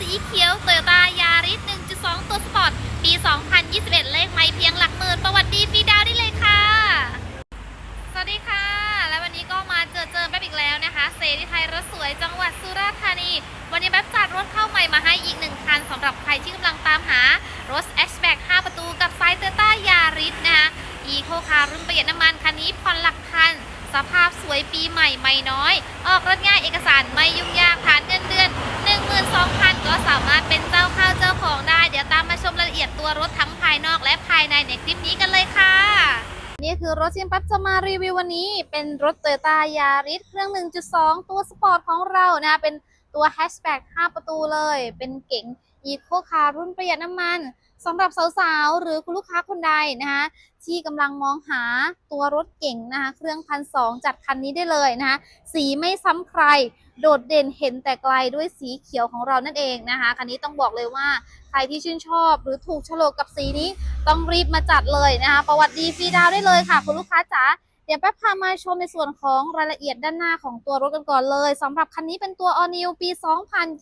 สีเขียวโตโยต้ายาริส 1.2 ตัวสปอร์ต ปี 2021 เลขไม่เพียงหลักหมื่น ประวัติดีฟรีดาวได้เลยค่ะ สวัสดีค่ะ และวันนี้ก็มาเจอเจอแป๊บอีกแล้วนะคะ เซรีไทยรถสวยจังหวัดสุราษฎร์ธานี วันนี้แป๊บจัดรถเข้าใหม่มาให้อีกหนึ่งคันสำหรับใครที่กำลังตามหารถแอชแบ็ก5ประตูกับไซเตอร์ต้ายาริสนะคะอีโคคาร์รุ่นประหยัดน้ำมันคันนี้ผ่อนหลักพันสภาพสวยปีใหม่ไม่น้อย ออกรถง่ายเอกสาร นี่คือรถที่ปั๊บจะมารีวิววันนี้ เป็นรถเตอร์ตายาริสเครื่อง 1.2 ตัวสปอร์ตของเรานะเป็นตัวแฮชแบ็ก5 ประตูเลย เป็นเก๋งอีโคคาร์รุ่นประหยัดน้ำมันสำหรับสาวๆ หรือคุณลูกค้าคนใดนะคะที่กำลังมองหาตัวรถเก่งนะคะเครื่องพันสองจัดคันนี้ได้เลยนะคะสีไม่ซ้ำใคร โดดเด่นเห็นแต่ไกลด้วยสีเขียวของเรานั่นเองนะคะ คันนี้ต้องบอกเลยว่าใครที่ชื่นชอบหรือถูกโฉลกกับสีนี้ต้องรีบมาจัดเลยนะคะ ประวัติดีฟรีดาวได้เลยค่ะ คุณลูกค้าจ๋าเดี๋ยวแป๊บพามาชมในส่วนของรายละเอียดด้านหน้าของตัวรถกันก่อนเลยสำหรับคันนี้เป็นตัว All New ปี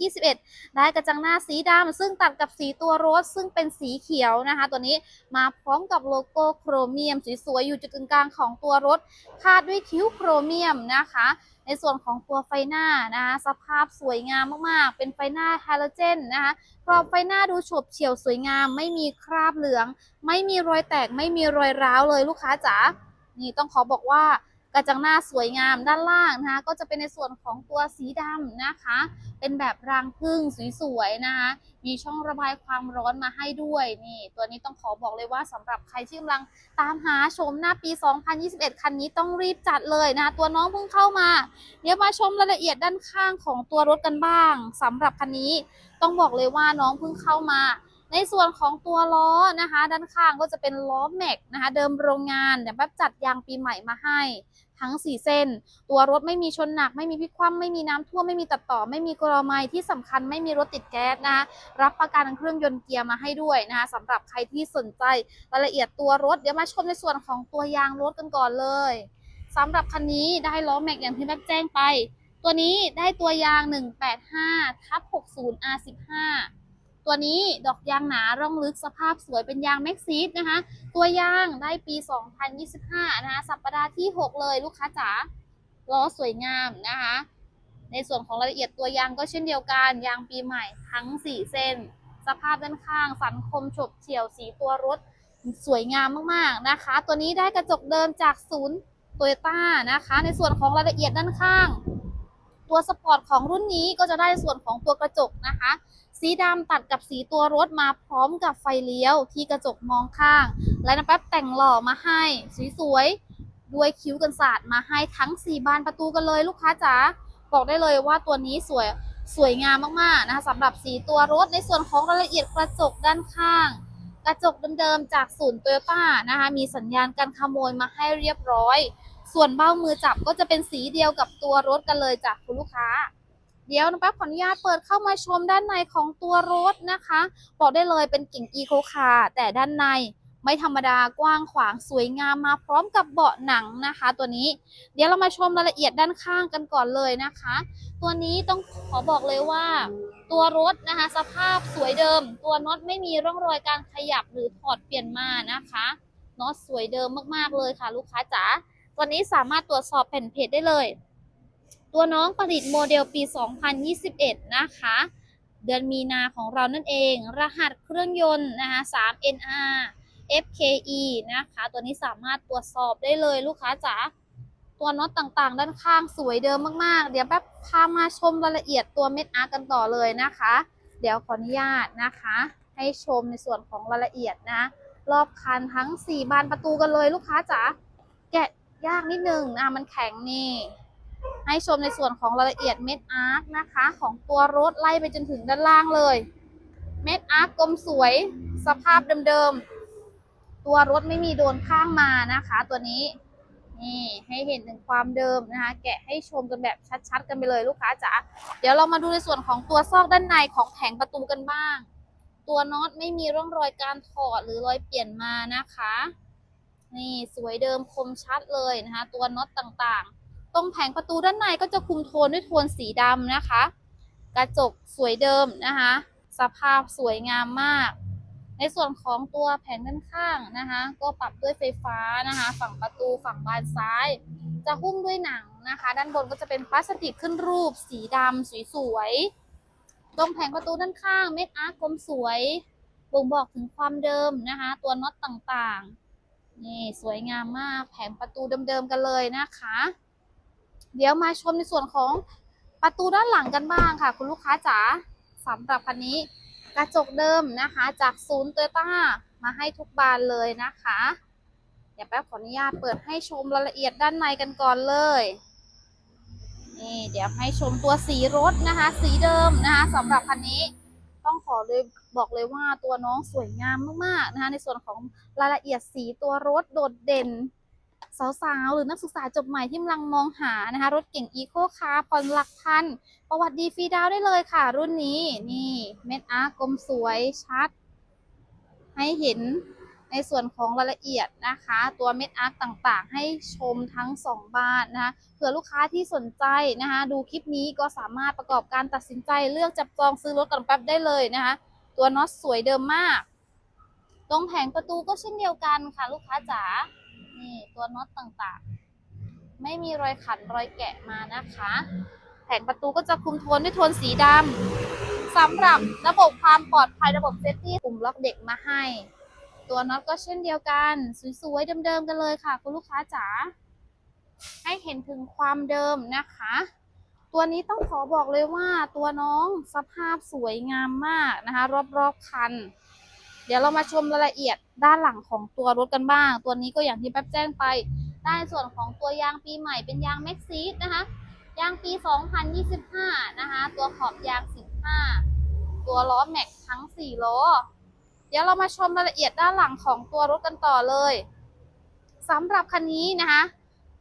2021 ได้กระจังหน้าสีดำซึ่งตัดกับสีตัวรถ ซึ่งเป็นสีเขียวนะคะ ตัวนี้มาพร้อมกับโลโก้โครเมียมสวยๆอยู่จุดกึ่งกลางของตัวรถคาดด้วยคิ้วโครเมียมนะคะ ในส่วนของตัวไฟหน้านะคะสภาพสวยงามมากๆ เป็นไฟหน้าฮาโลเจนนะคะกรอบไฟหน้าดูฉบเฉี่ยวสวยงาม ไม่มีคราบเหลือง ไม่มีรอยแตกไม่มีรอยร้าวเลยลูกค้าจ๋านี่ต้องขอบอกว่า กระจังหน้าสวยงามด้านล่างนะคะก็จะเป็นในส่วนของตัวสีดำนะคะ เป็นแบบรางพึ่งสวยๆนะคะมีช่องระบายความร้อนมาให้ด้วยนี่ตัวนี้ต้องขอบอกเลยว่าสำหรับใครที่กำลังตามหาชมหน้าปี 2021 คันนี้ต้องรีบจัดเลยนะคะตัวน้องเพิ่งเข้ามา เดี๋ยวมาชมรายละเอียดด้านข้างของตัวรถกันบ้างสำหรับคันนี้ต้องบอกเลยว่าน้องเพิ่งเข้ามา ในส่วนของตัวล้อนะคะ ด้านข้างก็จะเป็นล้อแม็กนะคะ เดิมโรงงานเดี๋ยวแป๊บจัดยางปีใหม่มาให้ทั้ง 4 เส้น ตัวรถไม่มีชนหนัก ไม่มีพลิกคว่ำไม่มีน้ำท่วม ไม่มีตัดต่อ ไม่มีกรอไมที่สำคัญไม่มีรถติดแก๊สนะคะรับประกันเครื่องยนต์เกียร์มาให้ด้วยนะคะสำหรับใครที่สนใจรายละเอียดตัวรถ เดี๋ยวมาชมในส่วนของตัวยางรถกันก่อนเลยสำหรับคันนี้ได้ล้อแม็กอย่างที่แป๊บแจ้งไป ตัวนี้ได้ตัวยาง 185ทับ60 R15 ตัวนี้ดอกยางหนาร่องลึกสภาพสวยเป็นยางแม็กซีดนะคะ ตัวยางได้ปี 2025 นะคะ สัปดาห์ที่ 6 เลยลูกค้าจ๋าล้อสวยงามนะคะ ในส่วนของรายละเอียดตัวยางก็เช่นเดียวกัน ยางปีใหม่ทั้ง 4 เส้น สภาพด้านข้าง สันคมฉบเฉี่ยวสีตัวรถสวยงามมากๆนะคะ ตัวนี้ได้กระจกเดิมจากศูนย์โตโยต้านะคะ ในส่วนของรายละเอียดด้านข้าง ตัวสปอร์ตของรุ่นนี้ก็จะได้ส่วนของตัวกระจกนะคะ สีดำตัดกับสีตัวรถมาพร้อมกับไฟเลี้ยวที่กระจกมองข้าง และนะแป๊บแต่งหล่อมาให้สวยๆด้วยคิ้วกันศาสตร์มาให้ทั้ง 4 บานประตูกันเลยลูกค้าจ๋าบอกได้เลยว่าตัวนี้สวยสวยงามมากๆนะคะสำหรับสีตัวรถในส่วนของรายละเอียดกระจกด้านข้าง กระจกเดิมๆจากศูนย์โตโยต้านะคะมีสัญญาณการขโมยมาให้เรียบร้อย ส่วนเบ้ามือจับก็จะเป็นสีเดียวกับตัวรถกันเลยจากคุณลูกค้า เดี๋ยวนะแป๊บขออนุญาตเปิดเข้ามาชมด้านในของตัวรถนะคะ บอกได้เลยเป็นกิ่งอีโคคาร์แต่ด้านในไม่ธรรมดากว้างขวางสวยงามมาพร้อมกับเบาะหนังนะคะ ตัวนี้ เดี๋ยวเรามาชมรายละเอียดด้านข้างกันก่อนเลยนะคะ ตัวนี้ต้องขอบอกเลยว่า ตัวรถนะคะ สภาพสวยเดิม ตัวน็อตไม่มีร่องรอยการขยับหรือถอดเปลี่ยนมานะคะน็อตสวยเดิมมากๆเลยค่ะ ลูกค้าจ๋าตัวนี้สามารถตรวจสอบแผ่นเพจได้เลย ตัวน้องผลิตโมเดลปี 2021 นะคะ เดือนมีนาของเรานั่นเอง รหัสเครื่องยนต์นะคะ 3NR FKE นะคะ ตัวนี้สามารถตรวจสอบได้เลยลูกค้าจ๋า ตัวน็อตต่างๆ ด้านข้างสวยเดิมมากๆ เดี๋ยวแป๊บพามาชมรายละเอียดตัวเม็ดอาร์กันต่อเลยนะคะ เดี๋ยวขออนุญาตนะคะ ให้ชมในส่วนของรายละเอียดนะ รอบคันทั้ง 4 บานประตูกันเลยลูกค้าจ๋า แกะยากนิดนึงนะมันแข็งนี่ ให้ชมในส่วนของรายละเอียดเม็ดอาร์คนะคะ ของตัวรถไล่ไปจนถึงด้านล่างเลย เม็ดอาร์คกลมสวยสภาพเดิมๆ ตัวรถไม่มีโดนข้างมานะคะ ตัวนี้นี่ให้เห็นถึงความเดิมนะคะ แกะให้ชมกันแบบชัดๆ กันไปเลยลูกค้าจ๋าเดี๋ยวเรามาดูในส่วนของตัวซอกด้านในของแผงประตูกันบ้าง ตัวน็อตไม่มีร่องรอยการถอดหรือรอยเปลี่ยนมานะคะ นี่สวยเดิมคมชัดเลยนะคะ ตัวน็อตต่างๆ รงแผงประตูด้านในก็จะคุมโทนด้วยโทนสีดำนะคะ กระจกสวยเดิมนะคะ สภาพสวยงามมาก ในส่วนของตัวแผงด้านข้างนะคะ ก็ปรับด้วยไฟฟ้านะคะ ฝั่งประตูฝั่งบานซ้าย จะหุ้มด้วยหนังนะคะ ด้านบนก็จะเป็นพลาสติกขึ้นรูป สีดำสวยๆตรงแผงประตูด้านข้างเม็ดอาร์กลมสวยบ่งบอกถึงความเดิมนะคะ ตัวน็อตต่างๆ นี่สวยงามมากแผงประตูเดิมๆกันเลยนะคะ เดี๋ยวมาชมในส่วนของประตูด้านหลังกันบ้างค่ะ คุณลูกค้าจ๋าสำหรับคันนี้ กระจกเดิมนะคะ จากศูนย์โตยต้ามาให้ทุกบานเลยนะคะเดี๋ยวแป๊บขออนุญาตเปิดให้ชมรายละเอียดด้านในกันก่อนเลยนี่เดี๋ยวให้ชมตัวสีรถนะคะ สีเดิมนะคะสำหรับคันนี้ต้องขอเลยบอกเลยว่าตัวน้องสวยงามมากๆนะคะ ในส่วนของรายละเอียดสีตัวรถโดดเด่น สาวๆ หรือนักศึกษาจบใหม่ที่กำลังมองหานะคะ รถเก่งอีโคคาร์ผ่อนหลักพัน ประวัติดีฟรีดาวได้เลยค่ะ รุ่นนี้นี่เม็ดอาร์กลมสวยชัด ให้เห็นในส่วนของรายละเอียดนะคะ ตัวเม็ดอาร์กต่างๆ ให้ชมทั้ง 2 บ้านนะคะเผื่อลูกค้าที่สนใจนะคะ ดูคลิปนี้ก็สามารถประกอบการตัดสินใจเลือกจับจองซื้อรถกันแป๊บได้เลยนะคะ ตัวน็อตสวยเดิมมาก ตรงแผงประตูก็เช่นเดียวกันค่ะ ลูกค้าจ๋า นี่ตัวน็อตต่างๆ ไม่มีรอยขันรอยแกะมานะคะ แผงประตูก็จะคุมโทนด้วยโทนสีดำสำหรับระบบความปลอดภัยระบบเซฟตี้ปุ่มล็อกเด็กมาให้ ตัวน็อตก็เช่นเดียวกัน สวยๆเดิมๆกันเลยค่ะ คุณลูกค้าจ๋าให้เห็นถึงความเดิมนะคะ ตัวนี้ต้องขอบอกเลยว่าตัวน้องสภาพสวยงามมากนะคะ รอบๆคัน เดี๋ยวเรามาชมรายละเอียดด้านหลังของตัวรถกันบ้าง ตัวนี้ก็อย่างที่แป๊บแจ้งไป ได้ส่วนของตัวยางปีใหม่เป็นยางแม็กซีดนะคะ ยางปี 2025 นะคะ ตัวขอบยาง 15 ตัวล้อแม็กทั้ง 4 ล้อ เดี๋ยวเรามาชมรายละเอียดด้านหลังของตัวรถกันต่อเลยสำหรับคันนี้นะคะ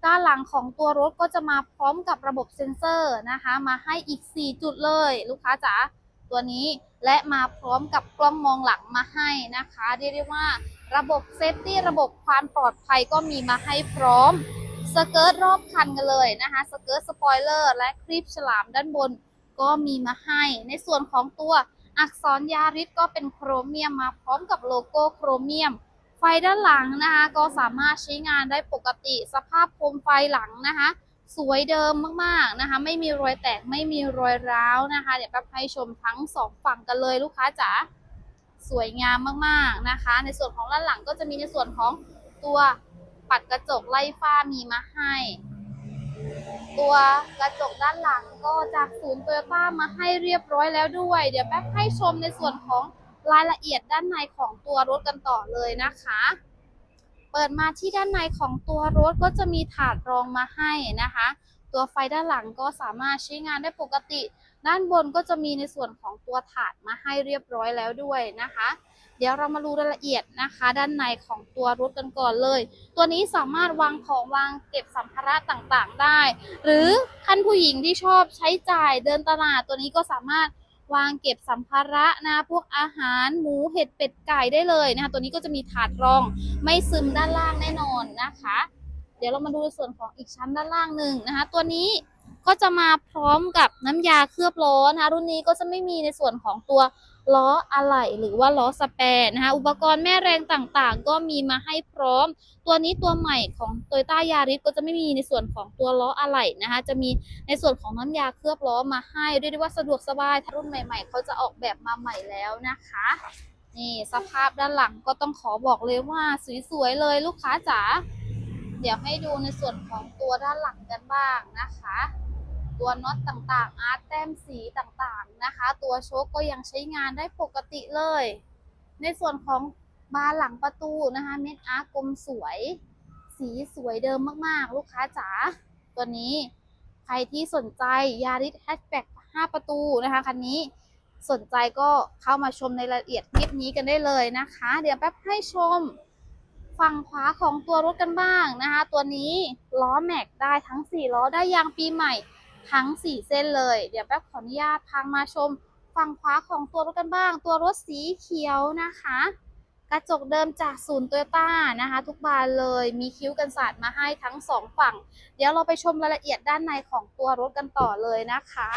ด้านหลังของตัวรถก็จะมาพร้อมกับระบบเซ็นเซอร์นะคะ มาให้อีก 4 จุดเลย ลูกค้าจ๋า ตัวนี้ และมาพร้อมกับกล้องมองหลังมาให้นะคะเรียกได้ว่าระบบเซฟตี้ระบบความปลอดภัยก็มีมาให้พร้อมสเกิร์ตรอบคันกันเลยนะคะสเกิร์ตสปอยเลอร์และคลิปฉลามด้านบนก็มีมาให้ ในส่วนของตัวอักษรยาริสก็เป็นโครเมียมมาพร้อมกับโลโก้โครเมียม ไฟด้านหลังนะคะก็สามารถใช้งานได้ปกติสภาพโคมไฟหลังนะคะ สวยเดิมมากๆนะคะ ไม่มีรอยแตกไม่มีรอยร้าวนะคะ เดี๋ยวแป๊บให้ชมทั้งสองฝั่งกันเลยลูกค้าจ๋าสวยงามมากๆนะคะ ในส่วนของด้านหลังก็จะมีในส่วนของตัวปัดกระจกไล่ฟ้ามีมาให้ ตัวกระจกด้านหลังก็จากศูนย์โตโยต้ามาให้เรียบร้อยแล้วด้วย เดี๋ยวแป๊บให้ชมในส่วนของรายละเอียดด้านในของตัวรถกันต่อเลยนะคะ เปิดมาที่ด้านในของตัวรถก็จะมีถาดรองมาให้นะคะ ตัวไฟด้านหลังก็สามารถใช้งานได้ปกติ ด้านบนก็จะมีในส่วนของตัวถาดมาให้เรียบร้อยแล้วด้วยนะคะ เดี๋ยวเรามาดูรายละเอียดนะคะ ด้านในของตัวรถกันก่อนเลย ตัวนี้สามารถวางของวางเก็บสัมภาระต่างๆได้ หรือท่านผู้หญิงที่ชอบใช้จ่ายเดินตลาดตัวนี้ก็สามารถ วางเก็บสัมภาระนะพวกอาหารหมูเห็ดเป็ดไก่ได้เลยนะคะตัวนี้ก็จะมีถาดรองไม่ซึมด้านล่างแน่นอนนะคะ เดี๋ยวเรามาดูในส่วนของอีกชั้นด้านล่างหนึ่งนะคะ ตัวนี้ก็จะมาพร้อมกับน้ำยาเคลือบล้อนะคะรุ่นนี้ก็จะไม่มีในส่วนของตัว ล้ออะไหล่หรือว่าล้อสแปร์นะคะอุปกรณ์แม่แรงต่างๆ ก็มีมาให้พร้อม ตัวนี้ตัวใหม่ของ t o y ต้ายาริสก็จะไม่มีในส่วนของตัวล้ออะไหล่นะคะจะมีในส่วนของน้ำยาเคลือบล้อมาให้เรียกได้ว่าสะดวกสบายรุ่นใหม่ ๆเขาจะออกแบบมาใหม่แล้วนะคะนี่สภาพด้านหลังก็ต้องขอบอกเลยว่าสวยๆเลยลูกค้าจ๋าเดี๋ยวให้ดูในส่วนของตัวด้านหลังกันบ้างนะคะ ตัวน็อตต่างๆ อาร์ตแต้มสีต่างๆนะคะ ตัวโชคก็ยังใช้งานได้ปกติเลย ในส่วนของบานหลังประตูนะคะ เม็ดอาร์ตกลมสวย สีสวยเดิมมากๆ ลูกค้าจ๋าตัวนี้ใครที่สนใจยาริสแฮชแบ็ก5ประตูนะคะคันนี้สนใจก็เข้ามาชมในรายละเอียดคลิปนี้กันได้เลยนะคะ เดี๋ยวแป๊บให้ชมฝั่งขวาของตัวรถกันบ้างนะคะ ตัวนี้ล้อแม็กได้ทั้ง 4 ล้อได้ยางปีใหม่ ทั้ง 4 เส้นเลย เดี๋ยวแป๊บขออนุญาตพางมาชมฝั่งขวาของตัวรถกันบ้าง ตัวรถสีเขียวนะคะ กระจกเดิมจากศูนย์โตโยต้านะคะ ทุกบานเลยมีคิ้วกันสาดมาให้ทั้งสองฝั่ง เดี๋ยวเราไปชมรายละเอียดด้านในของตัวรถกันต่อเลยนะคะ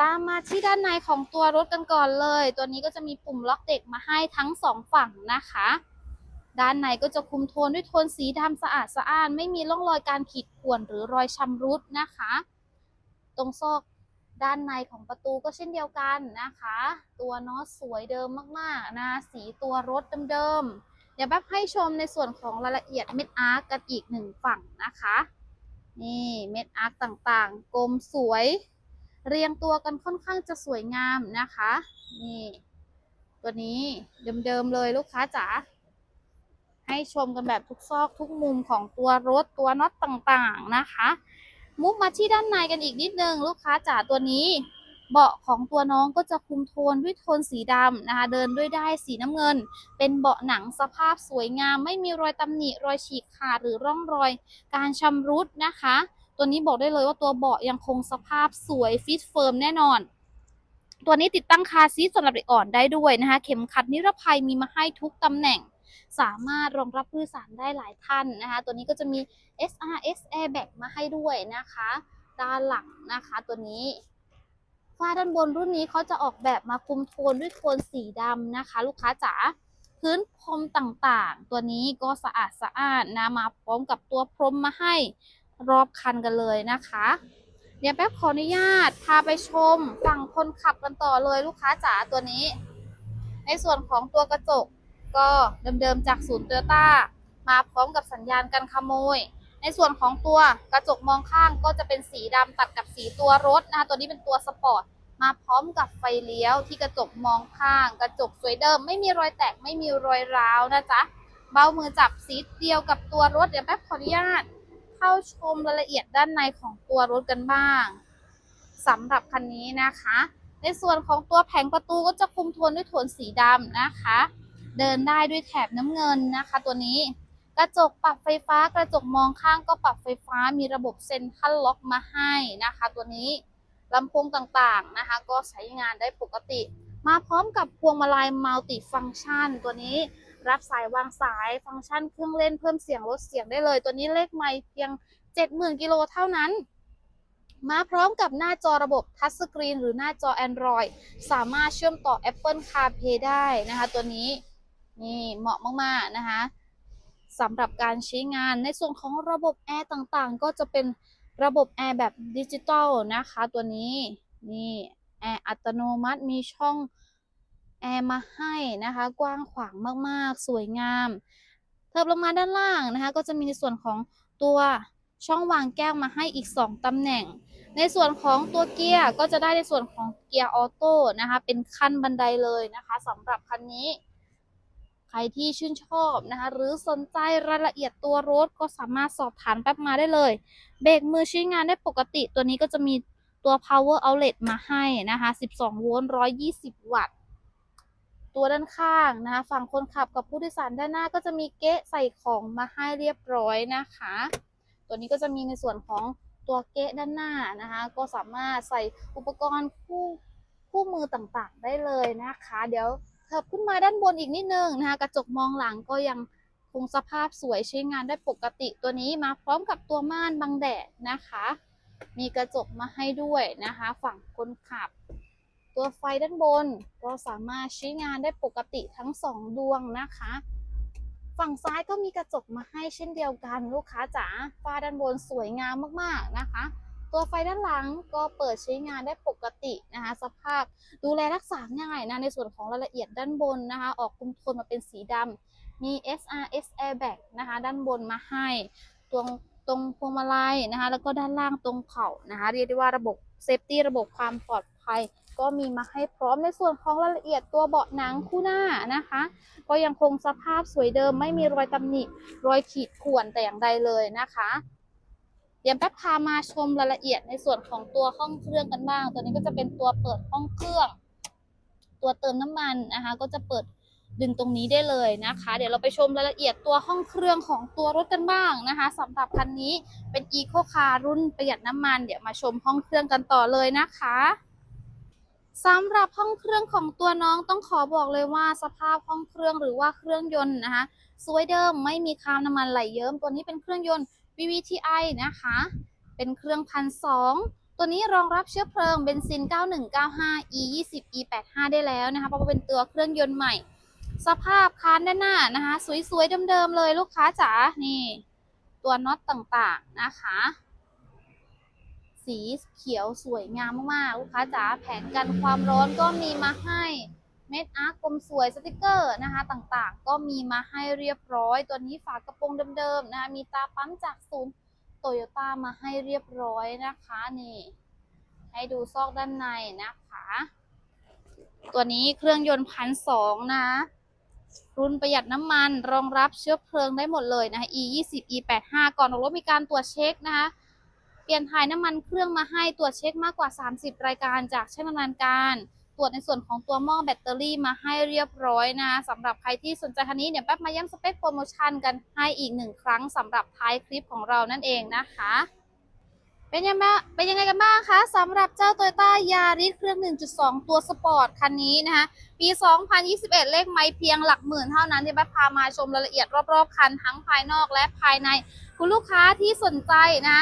ตามมาที่ด้านในของตัวรถกันก่อนเลย ตัวนี้ก็จะมีปุ่มล็อกเด็กมาให้ทั้งสองฝั่งนะคะ ด้านในก็จะคุมโทนด้วยโทนสีดำสะอาดสะอ้าน ไม่มีร่องรอยการขีดข่วนหรือรอยชำรุดนะคะ ตรงซอกด้านในของประตูก็เช่นเดียวกันนะคะ ตัวน็อตสวยเดิมมากๆนะสีตัวรถเดิมๆเดี๋ยวแป๊บให้ชมในส่วนของรายละเอียดเม็ดอาร์กกันอีกหนึ่งฝั่งนะคะ นี่เม็ดอาร์กต่างๆ กลมสวย เรียงตัวกันค่อนข้างจะสวยงามนะคะ นี่ ตัวนี้เดิมๆเลยลูกค้าจ๋า ให้ชมกันแบบทุกซอกทุกมุมของตัวรถตัวน็อตต่างๆนะคะ มุกมาที่ด้านในกันอีกนิดนึงลูกค้าจ๋าตัวนี้ เบาะของตัวน้องก็จะคุมโทนด้วยโทนสีดำนะคะ เดินด้วยได้สีน้ำเงิน เป็นเบาะหนังสภาพสวยงาม ไม่มีรอยตำหนิรอยฉีกขาดหรือร่องรอย การชำรุดนะคะ ตัวนี้บอกได้เลยว่าตัวเบาะยังคงสภาพสวยฟิตเฟิร์มแน่นอนตัวนี้ติดตั้งคาซีทสำหรับเด็กอ่อนได้ด้วยนะคะ เข็มขัดนิรภัยมีมาให้ทุกตำแหน่ง สามารถรองรับผู้โดยสารได้หลายท่านนะคะ ตัวนี้ก็จะมี SRS Airbag มาให้ด้วยนะคะ ด้านหลังนะคะตัวนี้ฝ้าด้านบนรุ่นนี้เขาจะออกแบบมาคุมโทนด้วยโทนสีดำนะคะ ลูกค้าจ๋าพื้นพรมต่างๆ ตัวนี้ก็สะอาดสะอาดนะมาพร้อมกับตัวพรมมาให้รอบคันกันเลยนะคะ เดี๋ยวแป๊บขออนุญาตพาไปชมฝั่งคนขับกันต่อเลยลูกค้าจ๋าตัวนี้ ในส่วนของตัวกระจก ก็เดิมๆจากศูนย์โตโยต้ามาพร้อมกับสัญญาณกันขโมย ในส่วนของตัวกระจกมองข้างก็จะเป็นสีดำตัดกับสีตัวรถนะคะตัวนี้เป็นตัวสปอร์ตมาพร้อมกับไฟเลี้ยวที่กระจกมองข้าง กระจกสวยเดิม ไม่มีรอยแตกไม่มีรอยร้าวนะจ๊ะเบามือจับสีเดียวกับตัวรถเดี๋ยวแป๊บขออนุญาตเข้าชมรายละเอียดด้านในของตัวรถกันบ้างสำหรับคันนี้นะคะ ในส่วนของตัวแผงประตูก็จะคุมโทนด้วยโทนสีดำนะคะ เดินได้ด้วยแถบน้ำเงินนะคะ ตัวนี้กระจกปรับไฟฟ้ากระจกมองข้างก็ปรับไฟฟ้ามีระบบเซ็นทรัลล็อกมาให้นะคะ ตัวนี้ลำโพงต่างๆนะคะ ก็ใช้งานได้ปกติ มาพร้อมกับพวงมาลัยมัลติฟัง c t ชัน ตัวนี้รับสายวางสายฟังก์ชันเครื่องเล่นเพิ่มเสียงลดเสียงได้เลย ตัวนี้เลขไมค์เพียง 70,000กิโลเท่านั้นมาพร้อมกับหน้าจอระบบทัชสกรีนหรือหน้าจอ Android สามารถเชื่อมต่อ Apple CarPlay ได้นะคะ ตัวนี้ นี่เหมาะมากๆนะคะสำหรับการใช้งานในส่วนของระบบแอร์ต่างๆ ก็จะเป็นระบบแอร์แบบดิจิตอลนะคะตัวนี้นี่แอร์อัตโนมัติมีช่องแอร์มาให้นะคะ กว้างขวางมากๆ สวยงามเทิบลงมาด้านล่างนะคะ ก็จะมีในส่วนของตัวช่องวางแก้วมาให้อีก 2 ตำแหน่ง ในส่วนของตัวเกียร์ก็จะได้ในส่วนของเกียร์ออโต้นะคะ เป็นขั้นบันไดเลยนะคะสำหรับคันนี้ ใครที่ชื่นชอบนะคะ หรือสนใจรายละเอียดตัวรถก็สามารถสอบถามแป๊บมาได้เลย เบรกมือใช้งานได้ปกติ ตัวนี้ก็จะมีตัว power outlet มาให้นะคะ 12 โวลต์ 120 วัตต์ ตัวด้านข้างนะคะฝั่งคนขับกับผู้โดยสารด้านหน้าก็จะมีเก๊ะใส่ของมาให้เรียบร้อยนะคะ ตัวนี้ก็จะมีในส่วนของตัวเก๊ะด้านหน้านะคะ ก็สามารถใส่อุปกรณ์คู่คู่มือต่างๆ ได้เลยนะคะ เดี๋ยว เถิบขึ้นมาด้านบนอีกนิดนึงนะคะกระจกมองหลังก็ยังคงสภาพสวยใช้งานได้ปกติตัวนี้มาพร้อมกับตัวม่านบังแดดนะคะ มีกระจกมาให้ด้วยนะคะ ฝั่งคนขับ ตัวไฟด้านบนก็สามารถใช้งานได้ปกติทั้งสองดวงนะคะ ฝั่งซ้ายก็มีกระจกมาให้เช่นเดียวกันลูกค้าจ๋าฝ้าด้านบนสวยงามมากๆนะคะ ตัวไฟด้านหลังก็เปิดใช้งานได้ปกตินะคะสภาพดูแลรักษาง่ายนะในส่วนของรายละเอียดด้านบนนะคะ ออกคุมโทนมาเป็นสีดำมี SRS Airbag นะคะ ด้านบนมาให้ตรงตรงพวงมาลัยนะคะ แล้วก็ด้านล่างตรงเข่านะคะ เรียกได้ว่าระบบเซฟตี้ระบบความปลอดภัยก็มีมาให้พร้อมในส่วนของรายละเอียดตัวเบาะหนังคู่หน้านะคะ ก็ยังคงสภาพสวยเดิมไม่มีรอยตำหนิรอยขีดข่วนแต่อย่างใดเลยนะคะ เดี๋ยวแป๊บพามาชมรายละเอียดในส่วนของตัวห้องเครื่องกันบ้าง ตัวนี้ก็จะเป็นตัวเปิดห้องเครื่อง ตัวเติมน้ำมันนะคะ ก็จะเปิดดึงตรงนี้ได้เลยนะคะ เดี๋ยวเราไปชมรายละเอียดตัวห้องเครื่องของตัวรถกันบ้างนะคะสำหรับคันนี้เป็น Eco Car รุ่นประหยัดน้ำมัน เดี๋ยวมาชมห้องเครื่องกันต่อเลยนะคะสำหรับห้องเครื่องของตัวน้องต้องขอบอกเลยว่าสภาพห้องเครื่องหรือว่าเครื่องยนต์นะคะสวยเดิมไม่มีคราบน้ำมันไหลเยิ้มตัวนี้เป็นเครื่องยนต์ VVTi นะคะ เป็นเครื่องพันสองตัวนี้รองรับเชื้อเพลิงเบนซิน 9195 E 20 E 85ได้แล้วนะคะ เพราะว่าเป็นตัวเครื่องยนต์ใหม่ สภาพคานด้านหน้านะคะ สวยๆเดิมๆเลยลูกค้าจ๋า นี่ ตัวน็อตต่างๆนะคะ สีเขียวสวยงามมากๆ ลูกค้าจ๋า แผงกันความร้อนก็มีมาให้ เม็ดอาร์กลมสวยสติกเกอร์นะคะต่างๆ ก็มีมาให้เรียบร้อย ตัวนี้ฝากระโปรงเดิมๆนะคะมีตาปั๊มจากศูนย์โตโยต้ามาให้เรียบร้อยนะคะนี่ ให้ดูซอกด้านในนะคะ ตัวนี้เครื่องยนต์พันสองนะรุ่นประหยัดน้ำมันรองรับเชื้อเพลิงได้หมดเลยนะคะ E 20 E 85ก่อนออกรถมีการตรวจเช็คนะคะเปลี่ยนถ่ายน้ำมันเครื่องมาให้ตรวจเช็คมากกว่า 30 รายการจากช่างดำเนินการ รวจในส่วนของตัวหม้อแบตเตอรี่มาให้เรียบร้อยนะสำหรับใครที่สนใจคันนี้เดี๋ยวแป๊บมาย้ำสเปคโปรโมชั่นกันให้อีกหนึ่งครั้งสำหรับท้ายคลิปของเรานั่นเองนะคะเป็นยังไงเป็นยังไงกันบ้างคะสำหรับเจ้า Toyota Yaris เครื่อง 1.2 ตัวสปอร์ตคันนี้นะคะ ปี 2021 เลขไม่เพียงหลักหมื่นเท่านั้นที่แป๊บพามาชมรายละเอียดรอบๆ คันทั้งภายนอกและภายใน คุณลูกค้าที่สนใจนะ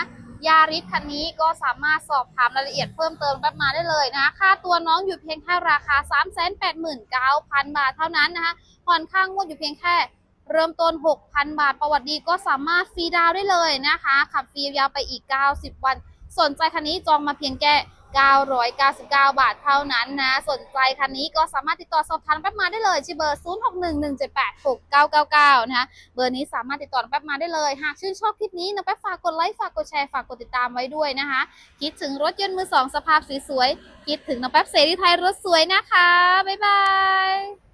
ยาริสคันนี้ก็สามารถสอบถามรายละเอียดเพิ่มเติมกันมาได้เลยนะคะ ค่าตัวน้องอยู่เพียงแค่ราคา 389,000 บาทเท่านั้นนะคะผ่อนค่างวดอยู่เพียงแค่เริ่มต้น 6,000 บาท ประวัติดีก็สามารถฟรีดาวได้เลยนะคะ ขับฟรียาวไปอีก 90 วัน สนใจคันนี้จองมาเพียงแค่ 999 บาทเท่านั้นนะ สนใจคันนี้ก็สามารถติดต่อสอบถามแป๊บมาได้เลยที่เบอร์ 0611786999 นะคะเบอร์นี้สามารถติดต่อแป๊บมาได้เลย หากชื่นชอบคลิปนี้น้องแป๊บฝากกดไลค์ฝากกดแชร์ฝากกดติดตามไว้ด้วยนะคะ คิดถึงรถยนต์มือสองสภาพสวยๆคิดถึงน้องแป๊บเสรีไทยรถสวยนะคะ บ๊ายบาย